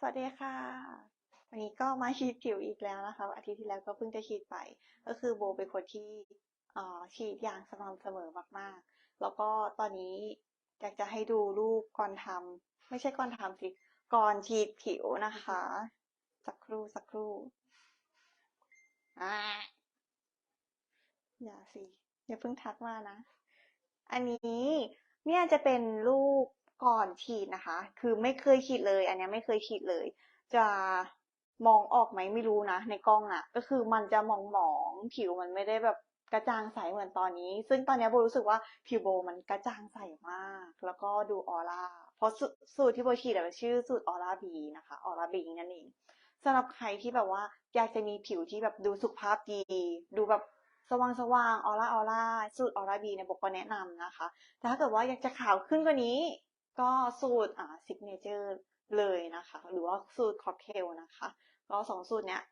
สวัสดีค่ะ วันนี้ก็มาฉีดผิวอีกแล้วนะคะ อาทิตย์ที่แล้วก็เพิ่งจะฉีดไป ก็คือโบเป็นคนที่อ่อฉีดอย่างสม่ำเสมอมากๆ แล้วก็ตอนนี้อยากจะให้ดูรูปก่อนทำไม่ใช่ก่อนทำสิก่อนฉีดผิวนะคะ สักครู่สักครู่อ่าอย่าสิอย่าเพิ่งทักมานะ อันนี้เนี่ยจะเป็นรูป ก่อนฉีดนะคะ คือไม่เคยฉีดเลย อันนี้ไม่เคยฉีดเลย จะมองออกไหมไม่รู้นะ ในกล้องอะก็คือมันจะมองหมองๆผิวมันไม่ได้แบบกระจ่างใสเหมือนตอนนี้ ซึ่งตอนนี้โบรู้สึกว่าผิวโบมันกระจ่างใสมาก แล้วก็ดูออร่า เพราะสูสูตรที่โบฉีดอะมันชื่อสูตรออร่าบีนะคะ ออร่าบีนั่นเองสำหรับใครที่แบบว่าอยากจะมีผิวที่แบบดูสุขภาพดี ดูแบบสว่างสว่างออร่าออร่าสูตรออร่าบีเนี่ยโบก็แนะนำนะคะ แต่ถ้าเกิดว่าอยากจะขาวขึ้นกว่านี้ ก็สูตรอ่าซิกเนเจอร์เลยนะคะ หรือว่าสูตรค็อกเทลนะคะก็สองสูตรเนี้ย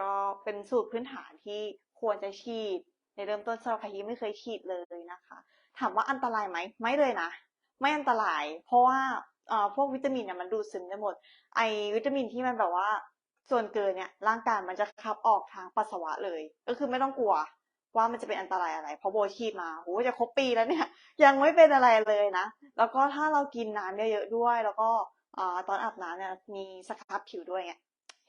ก็เป็นสูตรพื้นฐานที่ควรจะฉีด ในเริ่มต้นสำหรับใครที่ไม่เคยฉีดเลยนะคะ ถามว่าอันตรายไหมไม่เลยนะ ไม่อันตราย เพราะว่าเอ่อพวกวิตามินเนี่ยมันดูดซึมได้หมด ไอวิตามินที่มันแบบว่าส่วนเกินเนี่ยร่างกายมันจะขับออกทางปัสสาวะเลย ก็คือไม่ต้องกลัว ว่ามันจะเป็นอันตรายอะไร เพราะโบฉีมาโหจะครบปีแล้วเนี่ย ยังไม่เป็นอะไรเลยนะ แล้วก็ถ้าเรากินน้ำเยอะๆด้วย แล้วก็ตอนอาบน้ำเนี่ยมีสครับผิวด้วยเนี่ย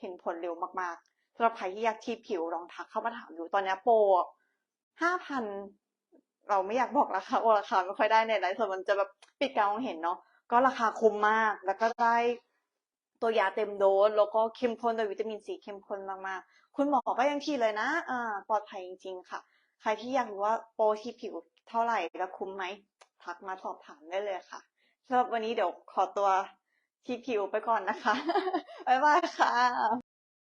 เห็นผลเร็วมากๆสำหรับใครที่อยากฉีผิวลองทักเข้ามาถามดูตอนนี้โปรห้าพันเราไม่อยากบอกราคาว่าราคาไม่ค่อยได้ในไลฟ์สดมันจะแบบปิดการมองเห็นเนาะก็ราคาคุ้มมากแล้วก็ได้ ตัวยาเต็มโดสแล้วก็เข้มข้นโดวยวิตามินซีเข้มข้นมากๆ คุณหมอก็ยังทีเลยนะอ่าปลอดภัยจริง ๆ ค่ะ ใครที่อยากรู้ว่าโปรที่ผิวเท่าไหร่และคุ้มไหมทักมาสอบถามได้เลยค่ะสำหรับวันนี้เดี๋ยวขอตัวที่ผิวไปก่อนนะคะ บ๊ายบายค่ะ